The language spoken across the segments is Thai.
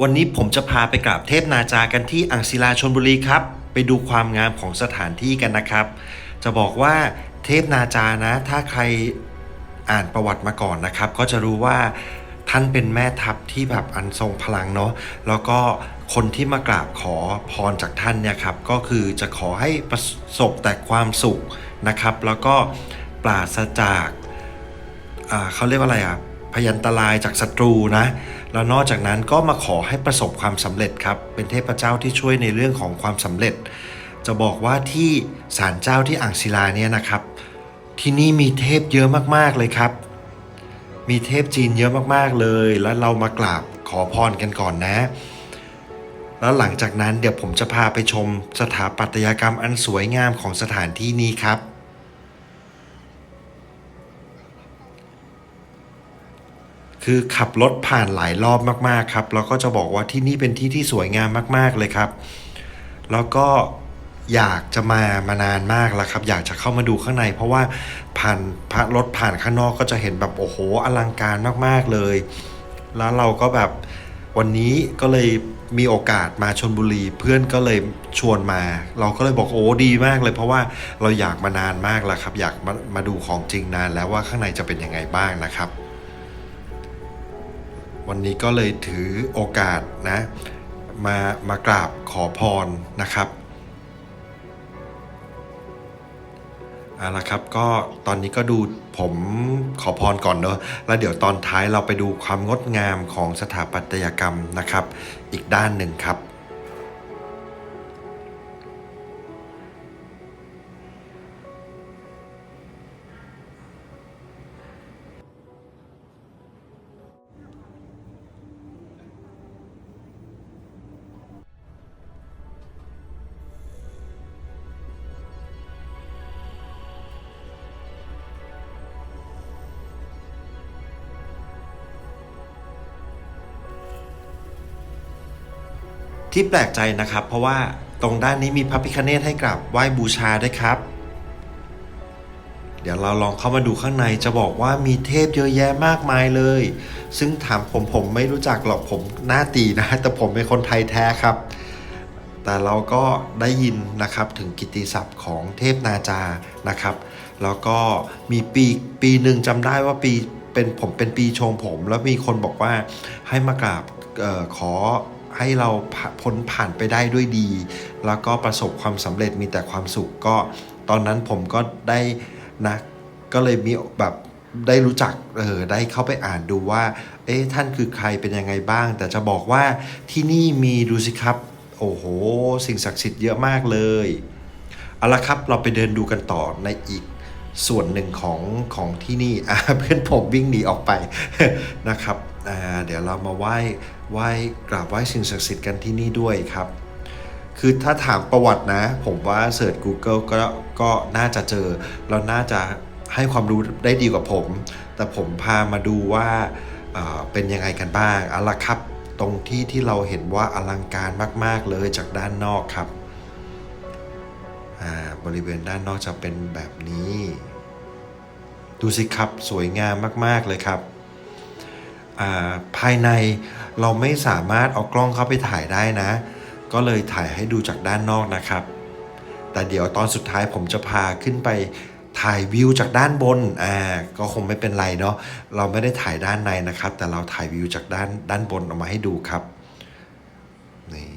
วันนี้ผมจะพาไปกราบเทพนาจากันที่อ่างศิลาชนบุรีครับ ไปดูความงามของสถานที่กันนะครับ จะบอกว่าเทพนาจานะ ถ้าใครอ่านประวัติมาก่อนนะครับ ก็จะรู้ว่าท่านเป็นแม่ทัพที่แบบอันทรงพลังเนาะแล้วก็คนที่มากราบขอพรจากท่านเนี่ยครับ ก็คือจะขอให้ประสบแต่ความสุขนะครับ แล้วก็ปราศจากเขาเรียกว่าอะไรอะ พยันตรายจากศัตรูนะ แล้วนอกจากนั้นก็มาขอให้ประสบความสำเร็จครับ เป็นเทพเจ้าที่ช่วยในเรื่องของความสำเร็จ จะบอกว่าที่ศาลเจ้าที่อ่างศิลาเนี่ยนะครับ ที่นี่มีเทพเยอะมากๆเลยครับ มีเทพจีนเยอะมากๆเลย แล้วเรามากราบขอพรกันก่อนนะ แล้วหลังจากนั้นเดี๋ยวผมจะพาไปชมสถาปัตยกรรมอันสวยงามของสถานที่นี้ครับ คือขับรถผ่านหลายรอบมากๆครับ แล้วก็จะบอกว่าที่นี่เป็นที่ที่สวยงามมาก ๆเลยครับ แล้วก็อยากจะมามานานมากแล้วครับ อยากจะเข้ามาดูข้างใน เพราะว่าผ่านพระรถผ่านข้างนอกก็จะเห็นแบบโอ้โหอลังการมากๆเลย แล้วเราก็แบบวันนี้ก็เลยมีโอกาสมาชนบุรีเพื่อนก็เลยชวนมา เราก็เลยบอกโอ้ดีมากเลย เพราะว่าเราอยากมานานมากแล้วครับ อยากมามาดูของจริงนานแล้วว่าข้างในจะเป็นยังไงบ้างนะครับ วันนี้ก็เลยถือโอกาสนะ มามากราบขอพรนะครับเอาละครับก็ตอนนี้ก็ดูผมขอพรก่อนเนอะแล้วเดี๋ยวตอนท้ายเราไปดูความงดงามของสถาปัตยกรรมนะครับ อีกด้านหนึ่งครับ ที่แปลกใจนะครับ เพราะว่าตรงด้านนี้มีพระพิคเนตให้กราบไหว้บูชาด้วยครับ เดี๋ยวเราลองเข้ามาดูข้างในจะบอกว่ามีเทพเยอะแยะมากมายเลย ซึ่งถามผมผมไม่รู้จักหรอกผมหน้าตีนะ แต่ผมเป็นคนไทยแท้ครับ แต่เราก็ได้ยินนะครับถึงกิตติศัพท์ของเทพนาจานะครับ แล้วก็มีปีปีหนึ่งจำได้ว่าปีเป็นผมเป็นปีชงผม แล้วมีคนบอกว่าให้มากราบออขอ ให้เราพ้นผ่านไปได้ด้วยดี แล้วก็ประสบความสำเร็จมีแต่ความสุขก็ ตอนนั้นผมก็ได้นะก็เลยมีแบบได้รู้จักเออได้เข้าไปอ่านดูว่า เอ๊ะท่านคือใครเป็นยังไงบ้าง แต่จะบอกว่าที่นี่มีดูสิครับ โอ้โห สิ่งศักดิ์สิทธิ์เยอะมากเลยเอาละครับเราไปเดินดูกันต่อในอีกส่วนหนึ่งของของที่นี่เพื่อนผมวิ่งหนีออกไปนะครับ เดี๋ยวเรามาไหว้ไหว้กราบไหว้สิ่งศักดิ์สิทธิ์กันที่นี่ด้วยครับ คือถ้าถามประวัตินะ ผมว่าเสิร์ช Google ก็ก็น่าจะเจอแล้วน่าจะให้ความรู้ได้ดีกว่าผม แต่ผมพามาดูว่าเเป็นยังไงกันบ้างเอาละครับ ตรงที่ที่เราเห็นว่าอลังการมาก ๆ เลยจากด้านนอกครับ บริเวณด้านนอกจะเป็นแบบนี้ ดูสิครับสวยงามมาก ๆ เลยครับ ภายในเราไม่สามารถเอากล้องเข้าไปถ่ายได้นะ ก็เลยถ่ายให้ดูจากด้านนอกนะครับ แต่เดี๋ยวตอนสุดท้ายผมจะพาขึ้นไปถ่ายวิวจากด้านบน อ่า ก็คงไม่เป็นไรเนาะ เราไม่ได้ถ่ายด้านในนะครับ แต่เราถ่ายวิวจากด้านด้านบนออกมาให้ดูครับ นี่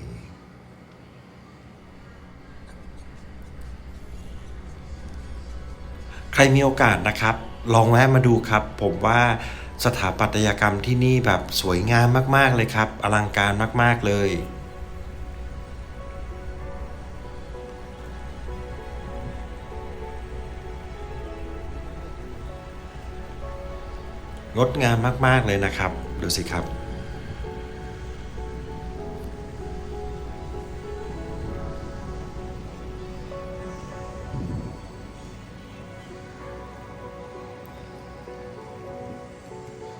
ใครมีโอกาสนะครับ ลองแวะมาดูครับ ผมว่า สถาปัตยกรรมที่นี่แบบสวยงามมาก ๆ เลยครับ อลังการมาก ๆ เลย งดงามมาก ๆ เลยนะครับ ดูสิครับ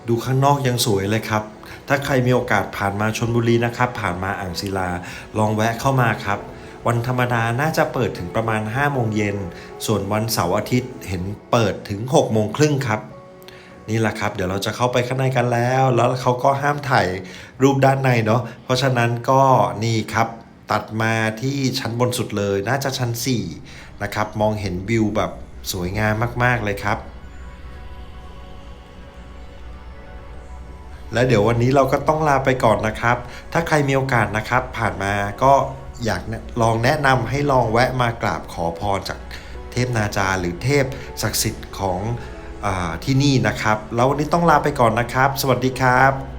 ดูข้างนอกยังสวยเลยครับ ถ้าใครมีโอกาสผ่านมาชนบุรีนะครับ ผ่านมาอ่างศิลา ลองแวะเข้ามาครับ วันธรรมดาน่าจะเปิดถึงประมาณ 5 โมงเย็น ส่วนวันเสาร์อาทิตย์เห็นเปิดถึง 6 โมงครึ่งครับ นี่แหละครับ เดี๋ยวเราจะเข้าไปข้างในกันแล้ว แล้วเขาก็ห้ามถ่ายรูปด้านในเนาะ เพราะฉะนั้นก็นี่ครับตัดมาที่ชั้นบนสุดเลย น่าจะชั้น 4 นะครับ มองเห็นวิวแบบสวยงามมาก ๆ เลยครับ และเดี๋ยววันนี้เราก็ต้องลาไปก่อนนะครับ ถ้าใครมีโอกาสนะครับ ผ่านมาก็อยากลองแนะนำให้ลองแวะมากราบขอพรจากเทพนาจาหรือเทพศักดิ์สิทธิ์ของอที่นี่นะครับ แล้ววันนี้ต้องลาไปก่อนนะครับ สวัสดีครับ